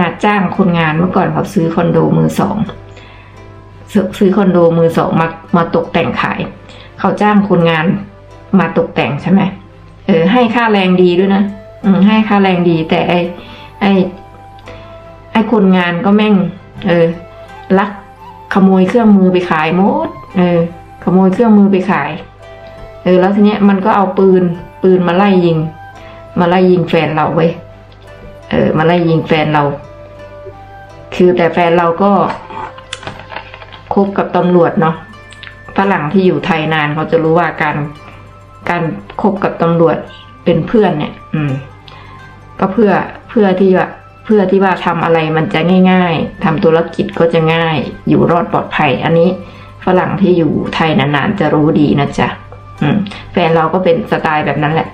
นาดจ้างคนงานเมื่อก่อนเขาซื้อคอนโดมือสองซื้อคอนโดมือสองมามาตกแต่งขาย เขาจ้างคนงานมาตกแต่งใช่ไหมเออ ให้ค่าแรงดีด้วยนะอืมให้ค่าแรงดี แต่ไอไอไอคนงานก็แม่ง เออลักขโมยเครื่องมือไปขายหมด เออ ขโมยเครื่องมือไปขาย เออ แล้วทีเนี้ยมันก็เอาปืน ปืนมาไล่ยิง มาไล่ยิงแฟนเราเว้ย เออ มาไล่ยิงแฟนเรา คือแต่แฟนเราก็คบกับตำรวจเนาะฝรั่งที่อยู่ไทยนานเขาจะรู้ว่าการการคบกับตำรวจเป็นเพื่อนเนี่ย อืม ก็เพื่อเพื่อที่ว่าเพื่อที่ว่าทำอะไรมันจะง่าย ๆทำธุรกิจก็จะง่าย อยู่รอดปลอดภัย อันนี้ฝรั่งที่อยู่ไทยนานๆจะรู้ดีนะจ๊ะอืม แฟนเราก็เป็นสไตล์แบบนั้นแหละ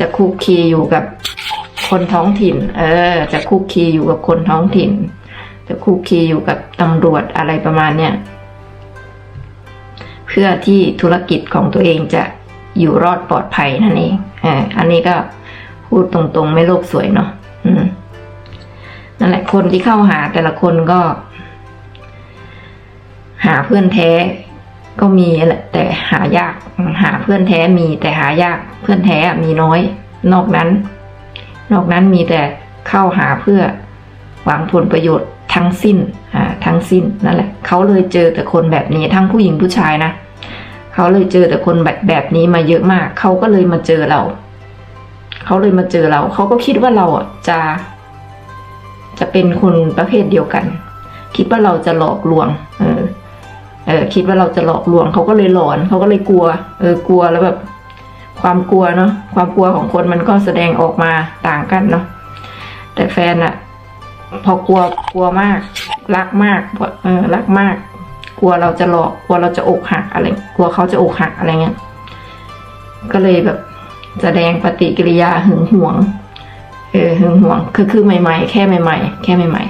จะคุกคีอยู่กับคนท้องถิ่น เออ จะคุกคีอยู่กับคนท้องถิ่น จะคุกคีอยู่กับตำรวจอะไรประมาณเนี้ยเพื่อที่ธุรกิจของตัวเองจะอยู่รอดปลอดภัยนั่นเองเอออันนี้ก็พูดตรงๆไม่โลกสวยเนาะอืมนั่นแหละคนที่เข้าหาแต่ละคนก็ หาเพื่อนแท้ก็มีแหละแต่หายากหาเพื่อนแท้มีแต่หายากเพื่อนแท้มีน้อย นอกนั้น นอกนั้นมีแต่เข้าหาเพื่อหวังผลประโยชน์ ทั้งสิ้นอ่าทั้งสิ้นนั่นแหละเขาเลยเจอแต่คนแบบนี้ทั้งผู้หญิงผู้ชายนะเขาเลยเจอแต่คนแบบแบบนี้มาเยอะมากเขาก็เลยมาเจอเราเขาเลยมาเจอเราเขาก็คิดว่าเราอะจะ จะเป็นคนประเภทเดียวกัน คิดว่าเราจะหลอกลวง เออเออคิดว่าเราจะหลอกลวงเขาก็เลยหลอนเขาก็เลยกลัว เออกลัวแล้วแบบ ความกลัวเนาะความกลัวของคนมันก็แสดงออกมาต่างกันเนาะแต่แฟนอะ พอกลัวกลัวมาก รักมากเออรักมาก กลัวเราจะหลอกกลัวเราจะอกหักอะไร กลัวเขาจะอกหักอะไรเงี้ยก็เลยแบบแสดงปฏิกิริยาหึงหวง เออหึงหวงคือคือใหม่ ๆ แค่ใหม่ ๆ แค่ใหม่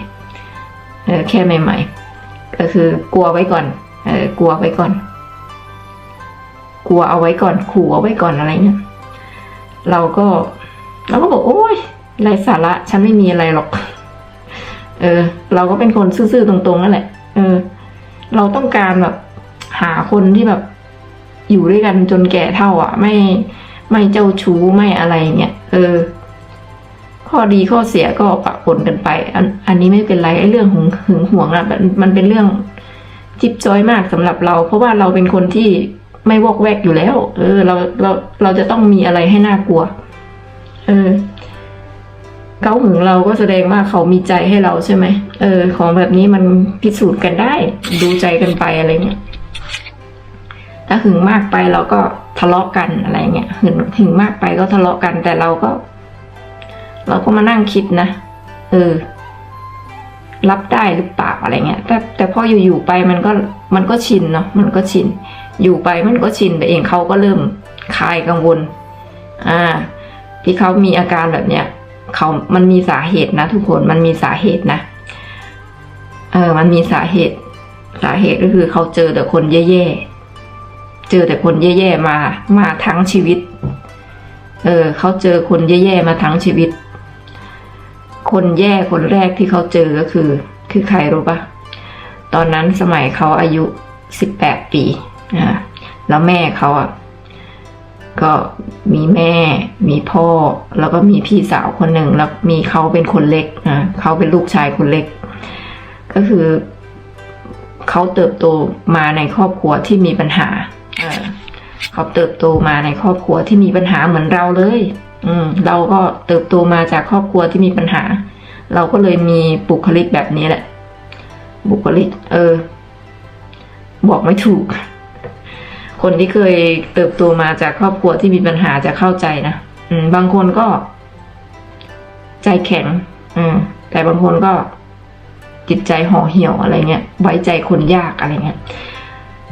ๆเออแค่ใหม่ ๆ ก็คือกลัวไว้ก่อน เออกลัวไว้ก่อน กลัวเอาไว้ก่อน ขู่เอาไว้ก่อนอะไรเงี้ยเราก็เราก็บอกโอ้ยไรสาระฉันไม่มีอะไรหรอก เออ เราก็เป็นคนซื่อๆตรงๆนั่นแหละ เออ เราต้องการแบบ หาคนที่แบบ อยู่ด้วยกันจนแก่เท่า อะ ไม่ไม่เจ้าชู้ไม่อะไรเงี้ยเออ ข้อดีข้อเสียก็ปะปนกันไป อันอันนี้ไม่เป็นไรไอ้เรื่องหึงหึงหวงอะมันเป็นเรื่องจิ๊บจ้อยมากสำหรับเรา เพราะว่าเราเป็นคนที่ไม่วอกแวกอยู่แล้ว เออ เราเราเราจะต้องมีอะไรให้น่ากลัว เออ เขาหึงเราก็แสดงว่าเขามีใจให้เราใช่ไหมเออ ของแบบนี้มันพิสูจน์กันได้ ดูใจกันไปอะไรเงี้ยถ้าหึงมากไปเราก็ทะเลาะกันอะไรเงี้ยหึงหึงมากไปก็ทะเลาะกัน แต่เราก็ เราก็มานั่งคิดนะเออ รับได้หรือเปล่าอะไรเงี้ย แต่แต่พออยู่ๆไปมันก็มันก็ชินเนาะมันก็ชิน อยู่ไปมันก็ชินไปเองเขาก็เริ่มคลายกังวล อ่า ที่เขามีอาการแบบเนี้ย เขามันมีสาเหตุนะ ทุกคนมันมีสาเหตุนะ เออ มันมีสาเหตุ สาเหตุก็คือเขาเจอแต่คนแย่ๆ เจอแต่คนแย่ๆมา มาทั้งชีวิต เออ เขาเจอคนแย่ๆมาทั้งชีวิต คนแย่คนแรกที่เขาเจอก็คือ คือใครรู้ปะตอนนั้นสมัยเขาอายุสิบแปดปีอ่าแล้วแม่เขาอะ ก็มีแม่ มีพ่อ แล้วก็มีพี่สาวคนหนึ่ง แล้วมีเขาเป็นคนเล็กอ่าเขาเป็นลูกชายคนเล็ก ก็คือเขาเติบโตมาในครอบครัวที่มีปัญหาเออเขาเติบโตมาในครอบครัวที่มีปัญหาเหมือนเราเลย อืม เราก็เติบโตมาจากครอบครัวที่มีปัญหา เราก็เลยมีบุคลิกแบบนี้แหละ บุคลิก เออ บอกไม่ถูก คนที่เคยเติบโตมาจากครอบครัวที่มีปัญหาจะเข้าใจนะอืม บางคนก็ ใจแข็ง อืม แต่บางคนก็จิตใจห่อเหี่ยวอะไรเงี้ย ไว้ใจคนยากอะไรเงี้ย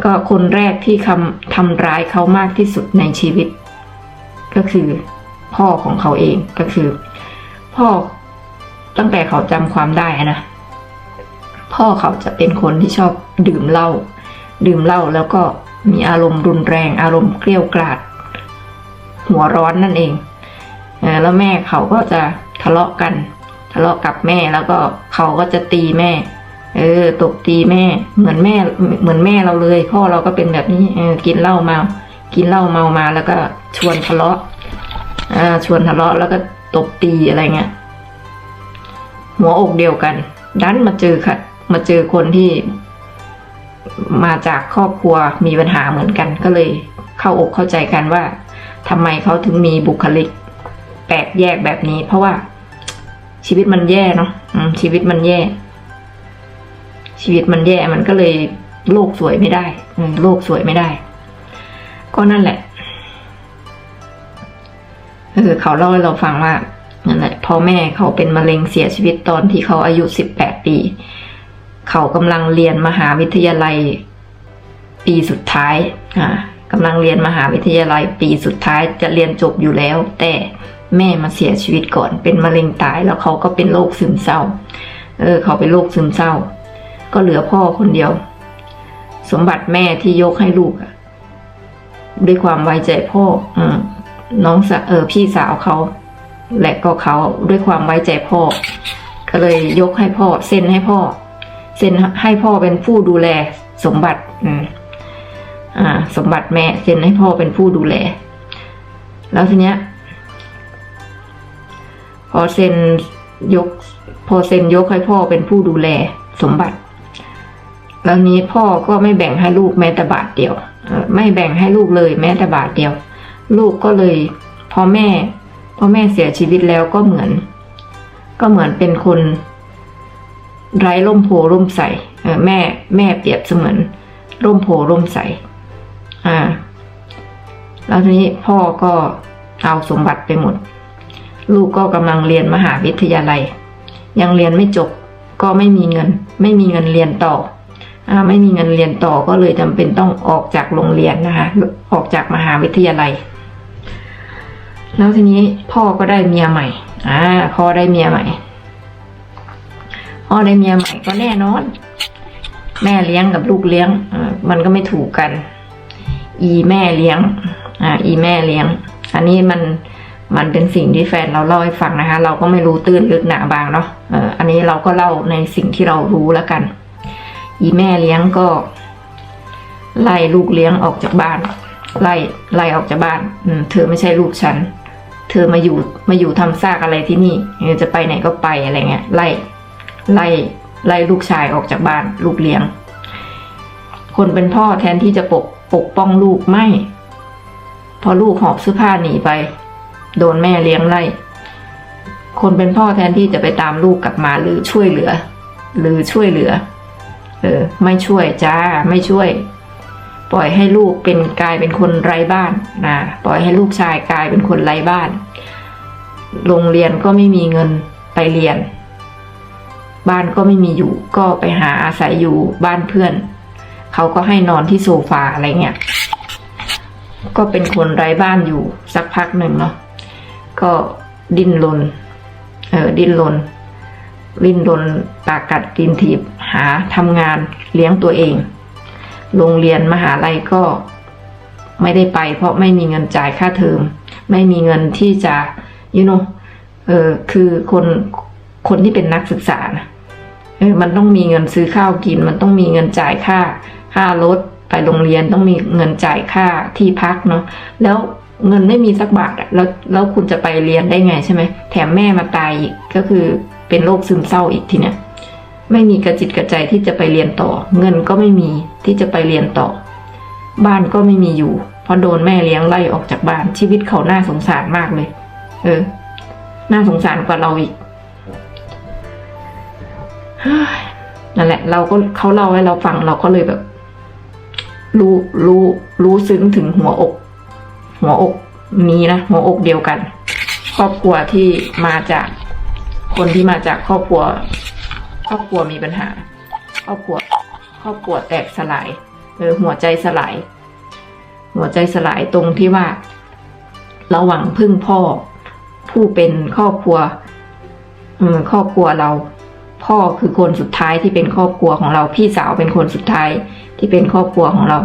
ก็คนแรกที่คำทำร้ายเขามากที่สุดในชีวิต ก็คือพ่อของเขาเองก็คือ พ่อตั้งแต่เขาจำความได้นะพ่อเขาจะเป็นคนที่ชอบดื่มเหล้าดื่มเหล้าแล้วก็ มีอารมณ์รุนแรง อารมณ์เกลี้ยวกราด หัวร้อนนั่นเองแล้วแม่เขาก็จะทะเลาะกันททะเลาะกับแม่แล้วก็เขาก็จะตีแม่ เออตบตีแม่ เหมือนแม่ เหมือนแม่เราเลยพ่อเราก็เป็นแบบนี้เออกินเหล้าเมา กินเหล้าเมามาแล้วก็ชวนทะเลาะอ่าชวนทะเลาะแล้วก็ตบตีอะไรเงี้ยหัวอกเดียวกัน ดันมาเจอค่ะ มาเจอคนที่ มาจากครอบครัวมีปัญหาเหมือนกันก็เลย เข้าอกเข้าใจกันว่าทำไมเขาถึงมีบุคลิกแปลกแยกแบบนี้ เพราะว่าชีวิตมันแย่เนาะชีวิตมันแย่ ชีวิตมันแย่มันก็เลยโลกสวยไม่ได้โลกสวยไม่ได้ ก็นั่นแหละเออเขาเล่าให้เราฟังว่านั่นแหละพ่อแม่เขาเป็นมะเร็งเสียชีวิตตอนที่เขาอายุสิบแปดปี เขากำลังเรียนมหาวิทยาลัย ปีสุดท้ายอ่ากำลังเรียนมหาวิทยาลัย ปีสุดท้ายจะเรียนจบอยู่แล้ว แต่แม่มาเสียชีวิตก่อนเป็นมะเร็งตายแล้วเขาก็เป็นโรคซึมเศร้า เออ เขาเป็นโรคซึมเศร้า ก็เหลือพ่อคนเดียว สมบัติแม่ที่ยกให้ลูกด้วยความไว้ใจพ่ออมน้องสเออพี่สาวเขา และก็เขาด้วยความไว้ใจพ่อ ก็เลยยกให้พ่อเซ็นให้พ่อ เซ็นให้พ่อเป็นผู้ดูแลสมบัติอืมอ่า สมบัติแม่เซ็นให้พ่อเป็นผู้ดูแล แล้วทีเนี้ย พอเซ็นยก พอเซ็นยกให้พ่อเป็นผู้ดูแลสมบัติ แล้วนี้พ่อก็ไม่แบ่งให้ลูกแม้แต่บาทเดียว ไม่แบ่งให้ลูกเลยแม้แต่บาทเดียว ลูกก็เลยพอแม่พอแม่เสียชีวิตแล้วก็เหมือน ก็เหมือนเป็นคน ไร้ร่มโพร่มใสแม่แม่เปรียบเสมือนร่มโพร่มใสอ่าแล้วทีนี้พ่อก็เอาสมบัติไปหมด ลูกก็กำลังเรียนมหาวิทยาลัย ยังเรียนไม่จบก็ไม่มีเงิน ไม่มีเงินเรียนต่ออไม่มีเงินเรียนต่อก็เลยจำเป็นต้องออกจากโรงเรียนนะคะออกจากมหาวิทยาลัย แล้วทีนี้พ่อก็ได้เมียใหม่อ่าพ่อได้เมียใหม่ พ่อได้เมียใหม่ก็แน่นอน แม่เลี้ยงกับลูกเลี้ยงมันก็ไม่ถูกกัน อีแม่เลี้ยง อ่า อีแม่เลี้ยง อันนี้มันมันเป็นสิ่งที่แฟนเราเล่าให้ฟังนะคะ เราก็ไม่รู้ตื้นลึกหนาบางเนาะอันนี้เราก็เล่าในสิ่งที่เรารู้แล้วกัน อีแม่เลี้ยงก็ ไล่ลูกเลี้ยงออกจากบ้าน ไล่ไล่ออกจากบ้านเธอไม่ใช่ลูกฉัน เธอมาอยู่มาอยู่ทำซากอะไรที่นี่จะไปไหนก็ไปอะไรเงี้ยไล่ ไล่ไล่ลูกชายออกจากบ้านลูกเลี้ยง คนเป็นพ่อแทนที่จะปกปกป้องลูกไม่ พอลูกหอบเสื้อผ้าหนีไป โดนแม่เลี้ยงไล่ คนเป็นพ่อแทนที่จะไปตามลูกกลับมาหรือช่วยเหลือ หรือช่วยเหลือ เออ ไม่ช่วยจ้าไม่ช่วย ปล่อยให้ลูกเป็นกลายเป็นคนไร้บ้านนะปล่อยให้ลูกชายกลายเป็นคนไร้บ้าน โรงเรียนก็ไม่มีเงินไปเรียน บ้านก็ไม่มีอยู่ ก็ไปหาอาศัยอยู่บ้านเพื่อน เขาก็ให้นอนที่โซฟาอะไรเงี้ย ก็เป็นคนไร้บ้านอยู่สักพักหนึ่งเนาะ ก็ดิ้นรน เออ ดิ้นรน ดิ้นรนปากกัดตีนถีบ หาทำงานเลี้ยงตัวเอง โรงเรียนมหาลัยก็ไม่ได้ไป เพราะไม่มีเงินจ่ายค่าเทอม ไม่มีเงินที่จะยูโนเออคือคนคนที่เป็นนักศึกษานะ มันต้องมีเงินซื้อข้าวกิน มันต้องมีเงินจ่ายค่า ค่ารถไปโรงเรียนต้องมีเงินจ่ายค่าที่พักเนาะแล้วเงินไม่มีสักบาทแล้วแล้วคุณจะไปเรียนได้ไงใช่ไหมแถมแม่มาตายอีกก็คือเป็นโรคซึมเศร้าอีกทีเนี้ยไม่มีกระจิตกระใจที่จะไปเรียนต่อ เงินก็ไม่มีที่จะไปเรียนต่อ บ้านก็ไม่มีอยู่ เพราะโดนแม่เลี้ยงไล่ออกจากบ้านชีวิตเขาน่าสงสารมากเลย เออ น่าสงสารกว่าเราอีก นั่นแหละ เราก็เขาเล่าให้เราฟังเราก็เลยแบบ รู้รู้รู้ซึ้งถึงหัวอก หัวอกนี้นะหัวอกเดียวกัน ครอบครัวที่มาจากคนที่มาจากครอบครัว ครอบครัวมีปัญหา ครอบครัว ครอบครัวแตกสลายเออหัวใจสลาย หัวใจสลายตรงที่ว่าเราหวังพึ่งพ่อ ผู้เป็นครอบครัวอืมครอบครัวเรา พ่อคือคนสุดท้ายที่เป็นครอบครัวของเราพี่สาวเป็นคนสุดท้ายที่เป็นครอบครัวของเรา